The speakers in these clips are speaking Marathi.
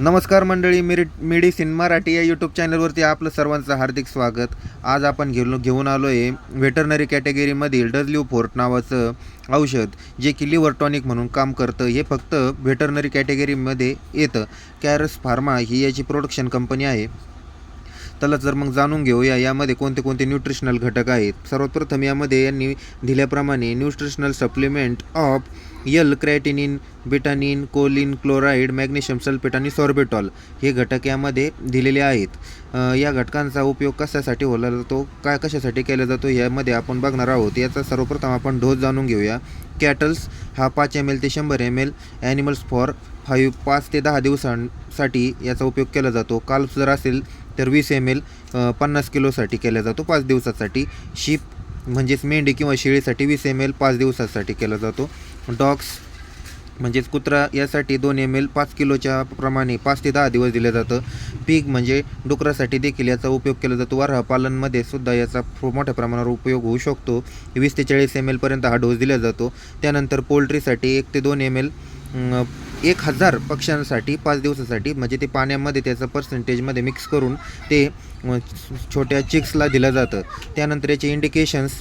नमस्कार मंडळी मेरी मेडिसिन मराठी या यूट्यूब चॅनलवरती आपलं सर्वांचं हार्दिक स्वागत. आज आपण घेऊन घेऊन आलो आहे व्हेटरनरी कॅटेगरीमधील डजल्यू फोर्ट नावाचं औषध जे की लिव्हर टॉनिक म्हणून काम करतं. हे फक्त व्हेटरनरी कॅटेगरीमध्ये येतं. कॅरस फार्मा ही याची प्रोडक्शन कंपनी आहे. त्याला जर मग जाणून घेऊया यामध्ये कोणते कोणते न्यूट्रिशनल घटक आहेत? सर्वात प्रथम यामध्ये यांनी दिल्याप्रमाणे nutritional supplement of L creatinine betaine choline chloride magnesium sulphate आणि सॉर्बेटॉल हे घटक यामध्ये दिलेले आहेत. या घटकांचा उपयोग कशासाठी होला जातो? काय कशासाठी केला जातो? यामध्ये आपण बघणार आहोत. याचा सर्वप्रथम आपण डोस जाणून घेऊया. कॅटल्स हा पाच एम एल ते शंभर M L animals for five पाच ते दहा दिवसांसाठी याचा उपयोग केला जातो. काल्फ जर असेल तर वीस एम एल पन्नास किलोसाठी केला जातो. पाच दिवसासाठी. शीप म्हणजेच मेंढी किंवा शेळीसाठी वीस एम एल पाच दिवसासाठी केला जातो. डॉग्स म्हणजेच कुत्रा यासाठी दोन एम एल पाच किलोच्या प्रमाणे पाच ते दहा दिवस दिलं जातं. पीक म्हणजे डुकरासाठी देखील याचा उपयोग केला जातो. वारहा पालनमध्ये सुद्धा याचा मोठ्या प्रमाणावर उपयोग होऊ शकतो. वीस ते चाळीस एम एलपर्यंत हा डोस दिला जातो. त्यानंतर पोल्ट्रीसाठी एक ते दोन एम एल एक हजार पक्ष्यांसाठी पाच दिवसासाठी म्हणजे ते पाण्यामध्ये त्याचं पर्सेंटेजमध्ये मिक्स करून ते छोट्या चिक्सला दिलं जातं. त्यानंतर याचे इंडिकेशन्स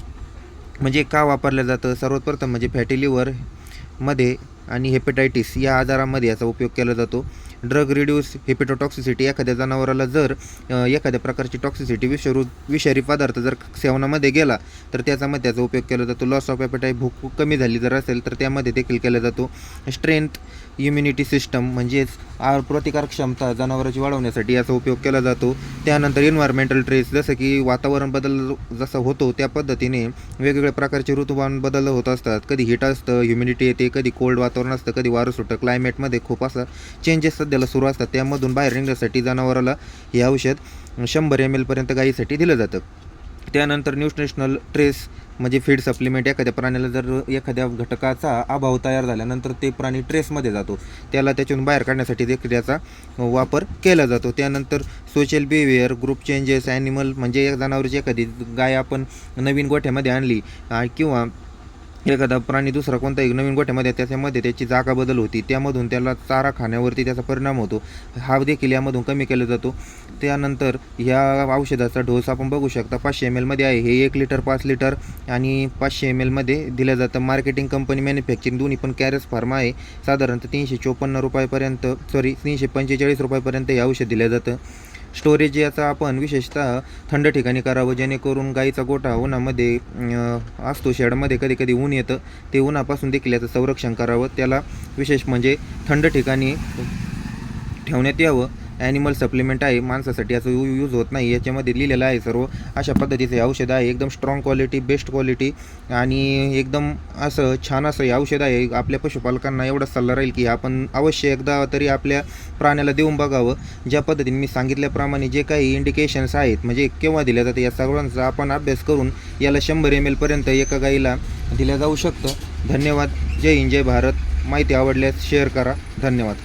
म्हणजे का वापरलं जातं? सर्वप्रथम म्हणजे फॅटी लिव्हरमध्ये आणि हेपेटायटिस या आजारामध्ये याचा उपयोग केला जातो. ड्रग रिड्यूस हेपेटोटॉक्सिसिटी एखाद्या जनावराला जर एखाद्या प्रकारची टॉक्सिसिटी विषारू विषारी पदार्थ जर सेवनामध्ये गेला तर त्याच्यामध्ये त्याचा उपयोग केला जातो. लॉस ऑफ एपेटाईट भूक कमी झाली जर असेल तर त्यामध्ये देखील केला जातो. स्ट्रेंथ इम्युनिटी सिस्टम म्हणजेच आर प्रतिकारक क्षमता जनावरांची वाढवण्यासाठी याचा उपयोग केला जातो. त्यानंतर इन्व्हायरमेंटल ट्रेस जसं की वातावरण बदल जसा होतो त्या पद्धतीने वेगवेगळ्या प्रकारचे ऋतुमान बदल होत असतात. कधी हिट असतं ह्युमिडिटी येते कधी कोल्ड वातावरण असतं कधी वारं सुटतं क्लायमेटमध्ये खूप असं चेंजेस सध्याला सुरू असतात. त्यामधून बाहेर निघण्यासाठी जनावराला हे औषध शंभर एम एलपर्यंत गाईसाठी दिलं जातं. त्यानंतर न्यूट्रिशनल ट्रेस म्हणजे फीड सप्लिमेंट एखाद्या प्राण्याला जर एखाद्या घटकाचा अभाव तयार झाल्यानंतर ते प्राणी ट्रेसमध्ये जातो. त्याला त्याच्यातून बाहेर काढण्यासाठी देखील याचा वापर केला जातो. त्यानंतर social behaviour group changes animal म्हणजे एक जनावरची एखादी गाय आपण नवीन गोठ्यामध्ये आणली किंवा एखादा प्राणी दुसरा कोणताही नवीन गोठ्यामध्ये त्याच्यामध्ये त्याची जागा बदल होती. त्यामधून त्याला चारा खाण्यावरती त्याचा परिणाम होतो. हा देखील यामधून कमी केला जातो. त्यानंतर ह्या औषधाचा डोस आपण बघू शकता. पाचशे एम एलमध्ये आहे. हे एक लिटर पाच लिटर आणि पाचशे एम एलमध्ये दिलं जातं. मार्केटिंग कंपनी मॅन्युफॅक्चरिंग दोन्ही पण कॅरस फार्मा आहे. साधारणतः तीनशे चोपन्न रुपयापर्यंत सॉरी तीनशे पंचेचाळीस रुपयापर्यंत हे औषध दिलं जातं. स्टोरेज याचा आपण विशेषतः थंड ठिकाणी करावं जेणेकरून गाईचा गोठा उन्हामध्ये असतो शेडमध्ये कधी कधी ऊन येतं ते उन्हापासून देखील याचं संरक्षण करावं. त्याला विशेष म्हणजे थंड ठिकाणी ठेवण्यात यावं. ॲनिमल सप्लिमेंट आहे. माणसासाठी असं यू यूज होत नाही. याच्यामध्ये लिहिलेलं आहे सर्व. अशा पद्धतीचं हे औषध आहे. एकदम स्ट्रॉंग क्वालिटी बेस्ट क्वालिटी आणि एकदम असं छान असं हे औषध आहे. आपल्या पशुपालकांना एवढाच सल्ला राहील की आपण अवश्य एकदा तरी आपल्या प्राण्याला देऊन बघावं. ज्या पद्धतीने मी सांगितल्याप्रमाणे जे काही इंडिकेशन्स आहेत म्हणजे केव्हा दिल्या जाते या सर्वांचा आपण अभ्यास करून याला शंभर एम एलपर्यंत एका गाईला दिल्या जाऊ शकतं. धन्यवाद. जय हिंद. जय भारत. माहिती आवडल्यास शेअर करा. धन्यवाद.